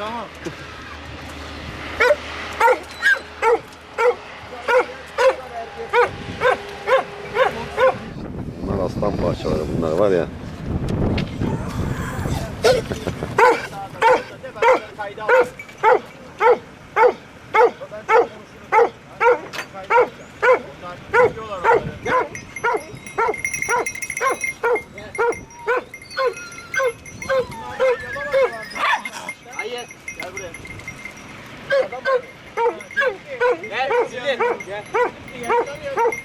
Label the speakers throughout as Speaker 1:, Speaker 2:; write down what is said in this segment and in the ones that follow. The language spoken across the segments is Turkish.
Speaker 1: tamam tamam.
Speaker 2: Bunlar aslan parçaları bunlar var ya.
Speaker 3: Yeah, come here.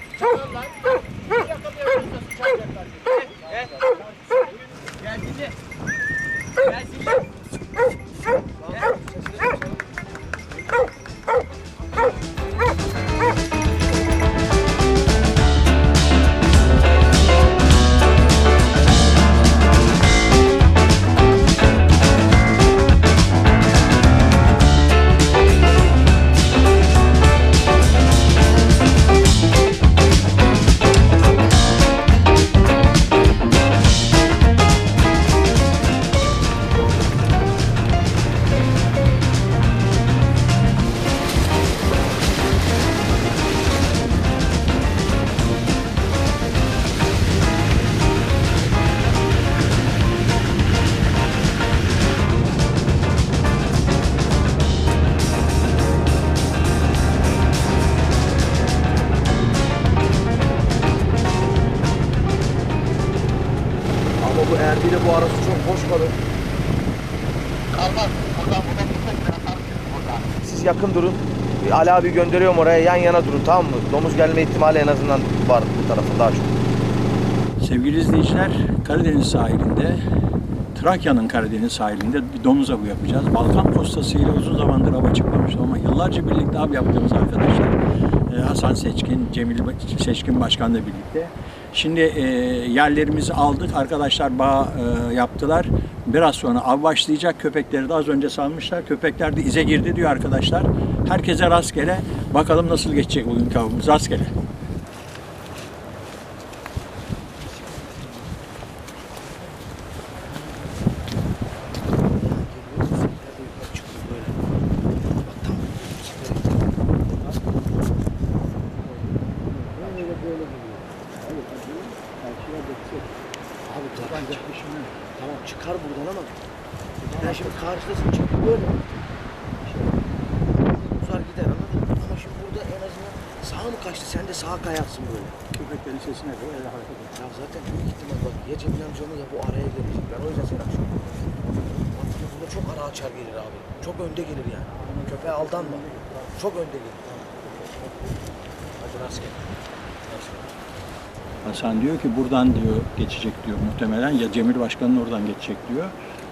Speaker 4: Ama bu Erbil'e bu arası çok boş kalır.
Speaker 3: Kalmaz. Buradan buradan buradan buradan.
Speaker 4: Siz yakın durun. Bir Ali abi gönderiyorum oraya yan yana durun tamam mı? Domuz gelme ihtimali en azından var bu tarafın daha çok.
Speaker 5: Sevgili izleyiciler, Karadeniz sahilinde, Trakya'nın Karadeniz sahilinde bir domuz avı yapacağız. Balkan postası ile uzun zamandır ava çıkmamıştı ama yıllarca birlikte av yaptığımız arkadaşlar e, Hasan Seçkin, Cemil Seçkin Başkan'la birlikte. Şimdi e, yerlerimizi aldık, arkadaşlar bağ e, yaptılar. Biraz sonra av başlayacak, köpekleri de az önce salmışlar. Köpekler de ize girdi diyor arkadaşlar. Herkese rastgele, bakalım nasıl geçecek bugünkü avımız, rastgele.
Speaker 4: Abi tabanca Tamam çıkar buradan ama. Ben şimdi karşıdasın çık böyle. Uzar gider anladın mı? Ama şimdi burada en azından sağa mı kaçtı sen de sağa kayarsın böyle.
Speaker 5: Köpeklerin sesine göre öyle hareket ediyor.
Speaker 4: Ya zaten büyük ihtimal bak ya Cemil amcamı ya bu araya gelecek. Ben o yüzden seni açıyorum. Aslında burada çok ara açar gelir abi. Çok önde gelir yani. Köpeğe aldanma. Çok önde gelir. Hadi rastgele.
Speaker 5: Hasan diyor ki buradan diyor geçecek diyor muhtemelen ya Cemil Başkan'ın oradan geçecek diyor.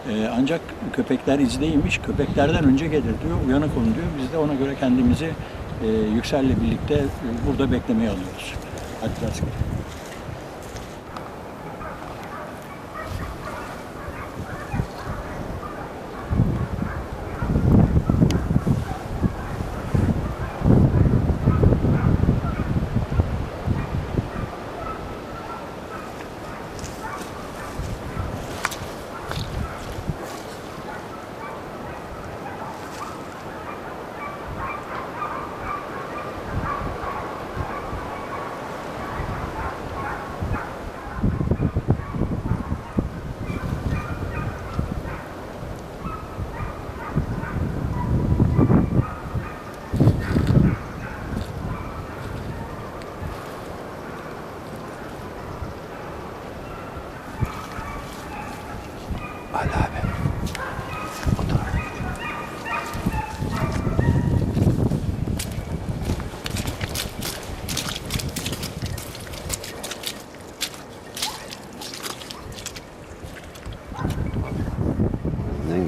Speaker 5: Ee, ancak köpekler izdeymiş. Köpeklerden önce gelir diyor. Uyanık olun diyor. Biz de ona göre kendimizi Yüksel'le birlikte e, burada beklemeye alıyoruz. Hadi rastgele.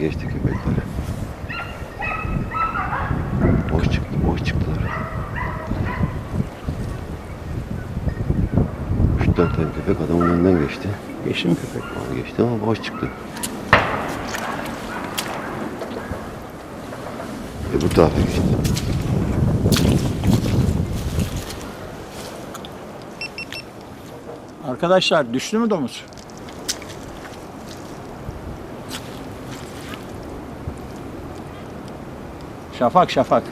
Speaker 2: Geçti köpekler. Boş çıktı, boş çıktılar. Üç dört tane köpek adamın önünden geçti.
Speaker 5: Geçti mi köpek?
Speaker 2: Abi geçti ama boş çıktı. E bu tarafa geçti.
Speaker 5: Arkadaşlar düştü mü domuz? Şafak şafak.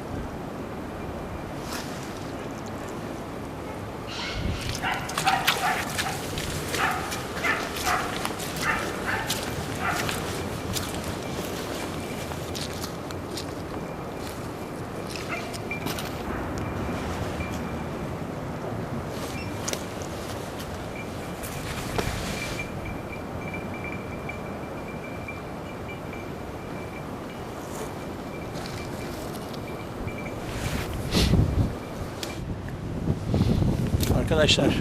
Speaker 5: Arkadaşlar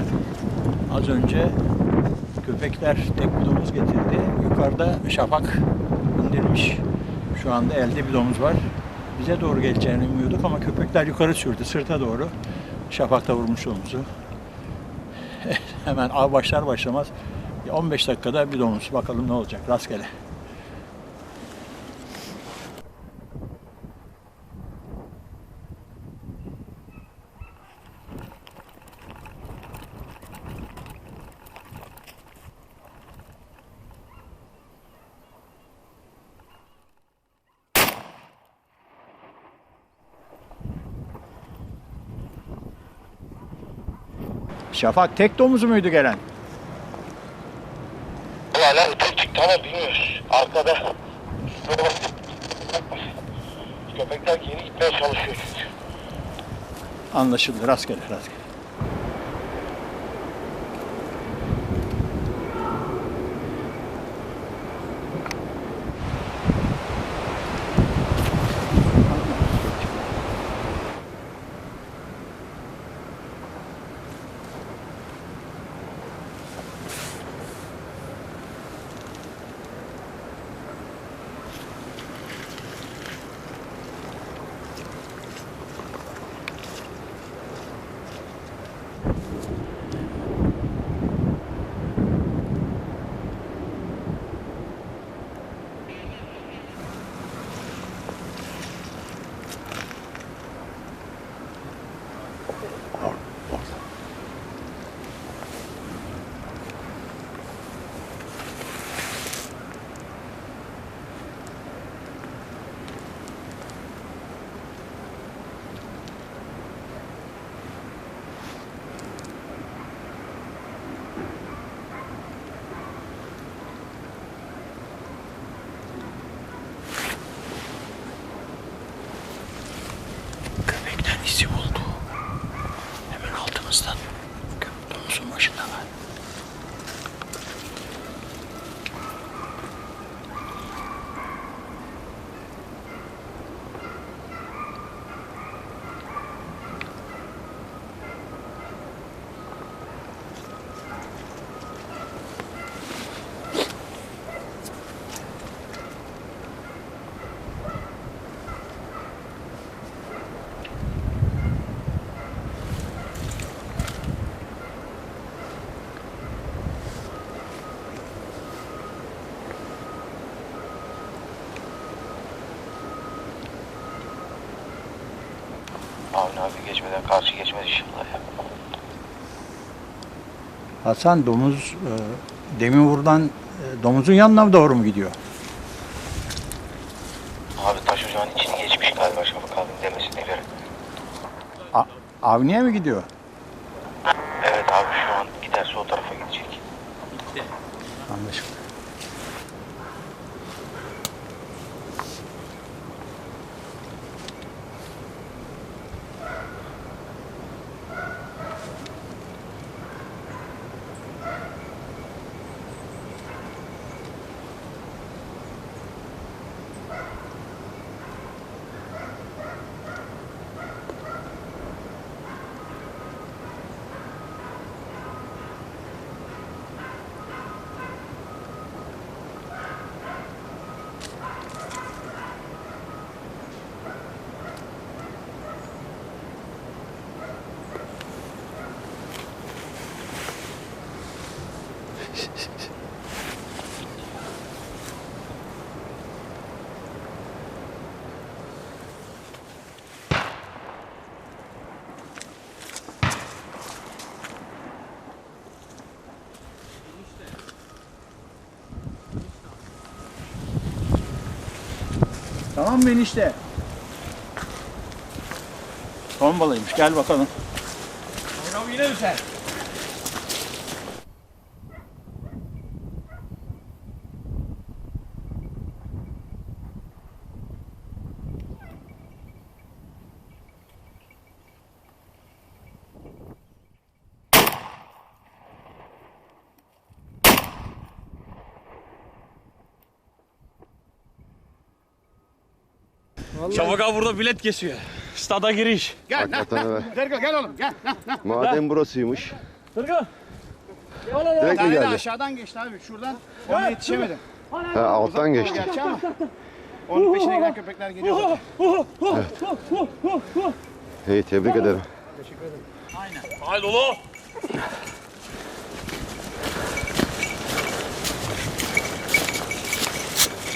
Speaker 5: az önce köpekler tek bir domuz getirdi. Yukarıda şafak indirmiş. Şu anda elde bir domuz var. Bize doğru geleceğini umuyorduk ama köpekler yukarı sürdü sırta doğru. Şafak da vurmuş domuzu. Hemen av başlar başlamaz 15 dakikada bir domuz. Bakalım ne olacak rastgele. Şafak tek domuzu muydu gelen?
Speaker 3: Hala tek ama bilmiyoruz. Arkada. Köpekler yeni gitmeye çalışıyor.
Speaker 5: Anlaşıldı rastgele rastgele. Oh. Hemen altımızdan. Domuzun başında var.
Speaker 3: Avni abi geçmeden karşı geçmez inşallah ya.
Speaker 5: Hasan domuz e, demin vurulan e, domuzun yanına doğru mu gidiyor?
Speaker 3: Abi taş ocağın içini geçmiş galiba Şafak abim demesine göre.
Speaker 5: A- Avni'ye mi gidiyor? Tamam mı enişte? Ton balıymış. Gel bakalım. Bakalım yine mi sen?
Speaker 6: Şafak abi burada bilet kesiyor. Stada giriş.
Speaker 2: Hakikaten evet.
Speaker 1: Gel gel oğlum gel.
Speaker 2: Madem burasıymış.
Speaker 6: Tırgı.
Speaker 2: Direkt mi
Speaker 1: Tane de
Speaker 2: geldi?
Speaker 1: aşağıdan geçti abi şuradan. Ona yetişemedim.
Speaker 2: Ha, alttan geçti.
Speaker 1: Gerçi ama. Onun peşine giden köpekler geliyor zaten.
Speaker 2: Hey tebrik ederim.
Speaker 6: Haydi oğlum.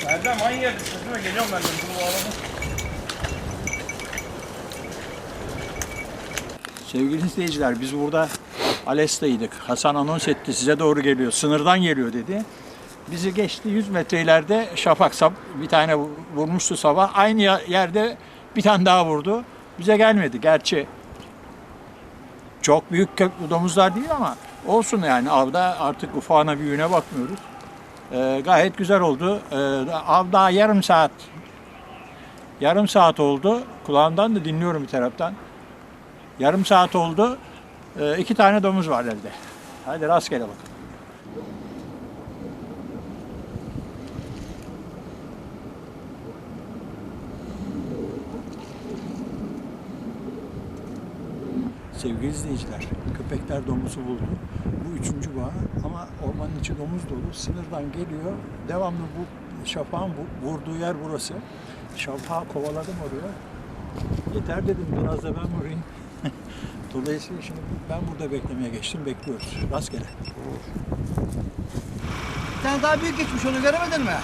Speaker 6: Erdem hangi yerde? Sözüme geliyorum ben de. Bunu bağladım.
Speaker 5: Sevgili izleyiciler biz burada Ales'teydik. Hasan anons etti size doğru geliyor. Sınırdan geliyor dedi. Bizi geçti 100 metre ileride Şafak sap bir tane vurmuştu sabah. Aynı yerde bir tane daha vurdu. Bize gelmedi. Gerçi çok büyük kö- domuzlar değil ama olsun yani avda artık ufağına büyüğüne bakmıyoruz. Ee, gayet güzel oldu. Ee, av daha yarım saat yarım saat oldu. Kulağımdan da dinliyorum bir taraftan. Yarım saat oldu. Ee, iki tane domuz var elde. Hadi rastgele bakalım. Sevgili izleyiciler, köpekler domuzu buldu. Bu üçüncü bağ ama ormanın içi domuz dolu. Sınırdan geliyor. Devamlı bu şafağın bu- vurduğu yer burası. Şafağı kovaladım oraya. Yeter dedim biraz da ben vurayım. Dolayısıyla şimdi ben burada beklemeye geçtim. Bekliyoruz. Rastgele.
Speaker 4: Bir tane daha büyük geçmiş onu göremedin mi?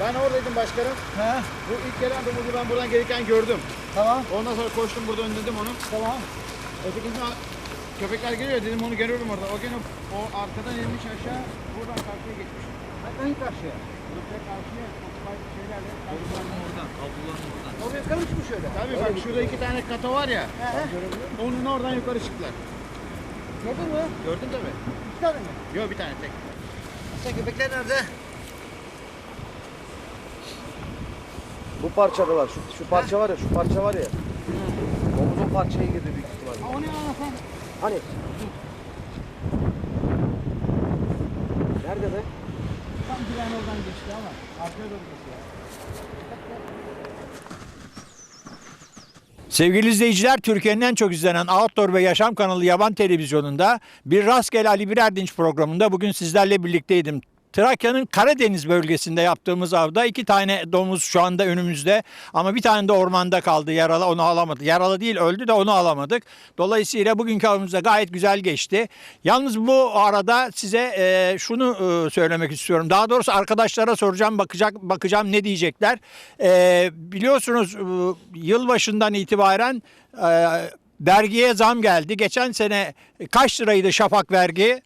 Speaker 1: Ben oradaydım başkanım.
Speaker 4: He.
Speaker 1: Bu ilk gelen domuzu ben buradan gelirken gördüm.
Speaker 4: Tamam.
Speaker 1: Ondan sonra koştum burada önledim onu.
Speaker 4: Tamam.
Speaker 1: Ötekisine köpekler geliyor dedim onu görüyorum orada. O gene o arkadan inmiş aşağı buradan karşıya geçmiş.
Speaker 4: Hangi karşıya?
Speaker 1: Kabloların oradan. Kabloların oradan.
Speaker 4: Oraya yukarı mı çıkmış öyle?
Speaker 1: Tabii bak şurada iki tane kato var ya. Onun oradan yukarı çıktılar.
Speaker 4: Gördün mü?
Speaker 1: Gördün tabii.
Speaker 4: Bir tane mi?
Speaker 1: Yok bir tane tek.
Speaker 4: Sen köpekler nerede? Bu parçadalar. Şu, şu parça var ya, şu parça var ya. Domuzun parçaya girdi büyük ihtimalle.
Speaker 1: O ne anasın?
Speaker 4: Hani? Nerede be?
Speaker 1: Tam bir tane oradan geçti ama arkaya doğru geçiyor.
Speaker 5: Sevgili izleyiciler, Türkiye'nin en çok izlenen Outdoor ve Yaşam kanalı Yaban Televizyonu'nda bir Rastgele Ali Birerdinç programında bugün sizlerle birlikteydim. Trakya'nın Karadeniz bölgesinde yaptığımız avda iki tane domuz şu anda önümüzde ama bir tane de ormanda kaldı yaralı onu alamadık. Yaralı değil öldü de onu alamadık. Dolayısıyla bugünkü avımız da gayet güzel geçti. Yalnız bu arada size e, şunu e, söylemek istiyorum. Daha doğrusu arkadaşlara soracağım bakacak bakacağım ne diyecekler. E, biliyorsunuz e, yılbaşından itibaren e, vergiye zam geldi. Geçen sene kaç liraydı şafak vergi?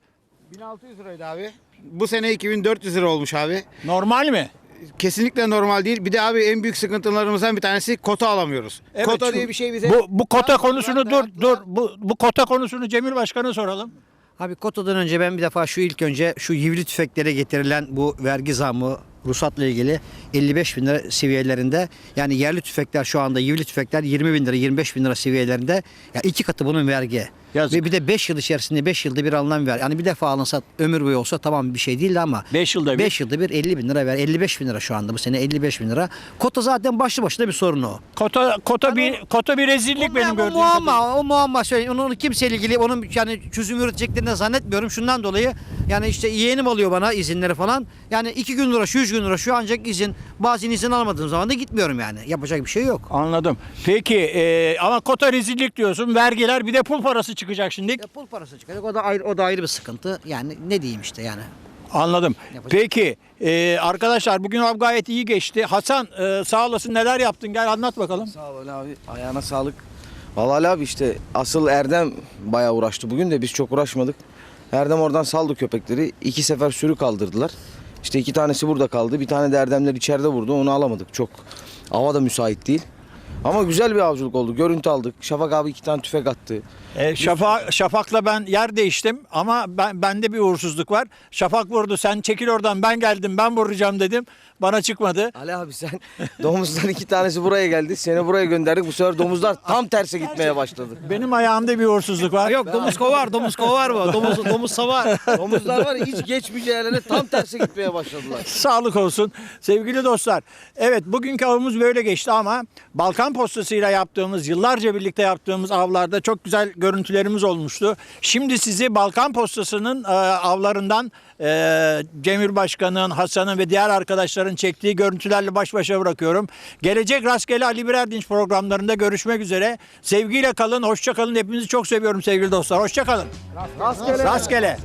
Speaker 1: 1600 liraydı abi. Bu sene 2400 lira olmuş abi.
Speaker 5: Normal mi?
Speaker 1: Kesinlikle normal değil. Bir de abi en büyük sıkıntılarımızdan bir tanesi kota alamıyoruz.
Speaker 5: Evet,
Speaker 1: kota diye bir şey bize...
Speaker 5: Bu, bu kota
Speaker 1: Yaptılar,
Speaker 5: konusunu dur
Speaker 1: yaptılar.
Speaker 5: dur bu, bu kota konusunu Cemil Başkan'a soralım.
Speaker 7: Abi kotadan önce ben bir defa şu ilk önce şu yivli tüfeklere getirilen bu vergi zammı ruhsatla ilgili 55 bin lira seviyelerinde yani yerli tüfekler şu anda yivli tüfekler 20 bin lira 25 bin lira seviyelerinde ya iki katı bunun vergi.
Speaker 5: Yazık.
Speaker 7: Ve bir de 5 yıl içerisinde 5 yılda bir alınan vergi. Yani bir defa alınsa ömür boyu olsa tamam bir şey değildi ama
Speaker 5: 5 yılda bir.
Speaker 7: 5 yılda bir 50 bin lira ver. 55 bin lira şu anda bu sene 55 bin lira. Kota zaten başlı başına bir sorun o.
Speaker 5: Kota kota bir kota bir rezillik benim
Speaker 7: o
Speaker 5: gördüğüm
Speaker 7: muamma,
Speaker 5: kadarıyla.
Speaker 7: o muamma söyleyeyim. Onun kimseyle ilgili onun yani çözüm üreteceklerini zannetmiyorum. Şundan dolayı yani işte yeğenim alıyor bana izinleri falan. Yani iki gün uğraşıyor, üç gün uğraşıyor ancak izin. Bazen izin almadığım zaman da gitmiyorum yani. Yapacak bir şey yok.
Speaker 5: Anladım. Peki e, ama kota rezillik diyorsun. Vergiler bir de pul parası çıkacak şimdi.
Speaker 7: Ya pul parası çıkacak. O da ayrı, o da ayrı bir sıkıntı. Yani ne diyeyim işte yani.
Speaker 5: Anladım.
Speaker 7: Yapacak-
Speaker 5: Peki e, arkadaşlar bugün av gayet iyi geçti. Hasan e, sağ olasın neler yaptın gel anlat bakalım.
Speaker 8: Sağ ol Ali abi. Ayağına sağlık. Vallahi Ali abi işte asıl Erdem bayağı uğraştı bugün de biz çok uğraşmadık. Erdem oradan saldı köpekleri. iki sefer sürü kaldırdılar.
Speaker 4: İşte iki tanesi burada kaldı. Bir tane de Erdemler içeride vurdu. Onu alamadık. Çok hava da müsait değil. Ama güzel bir avcılık oldu. Görüntü aldık. Şafak abi iki tane tüfek attı.
Speaker 5: E, Şafak, Şafak'la ben yer değiştim ama ben bende bir uğursuzluk var. Şafak vurdu sen çekil oradan ben geldim ben vuracağım dedim. Bana çıkmadı.
Speaker 4: Ali abi sen domuzdan iki tanesi buraya geldi. Seni buraya gönderdik. Bu sefer domuzlar tam terse gitmeye başladı.
Speaker 5: Benim ayağımda bir uğursuzluk var.
Speaker 7: Yok domuz kovar, domuz kovar bu. Domuz domuz savar.
Speaker 4: Domuzlar var ya hiç geçmeyeceği yerlere tam terse gitmeye başladılar.
Speaker 5: Sağlık olsun. Sevgili dostlar. Evet bugünkü avımız böyle geçti ama Balkan postasıyla yaptığımız, yıllarca birlikte yaptığımız avlarda çok güzel görüntülerimiz olmuştu. Şimdi sizi Balkan postasının e, avlarından e, Cemil Başkan'ın, Hasan'ın ve diğer arkadaşların çektiği görüntülerle baş başa bırakıyorum. Gelecek Rastgele Ali Birerdinç programlarında görüşmek üzere. Sevgiyle kalın, hoşça kalın. Hepinizi çok seviyorum sevgili dostlar. Hoşça kalın. Rastgele. Rastgele.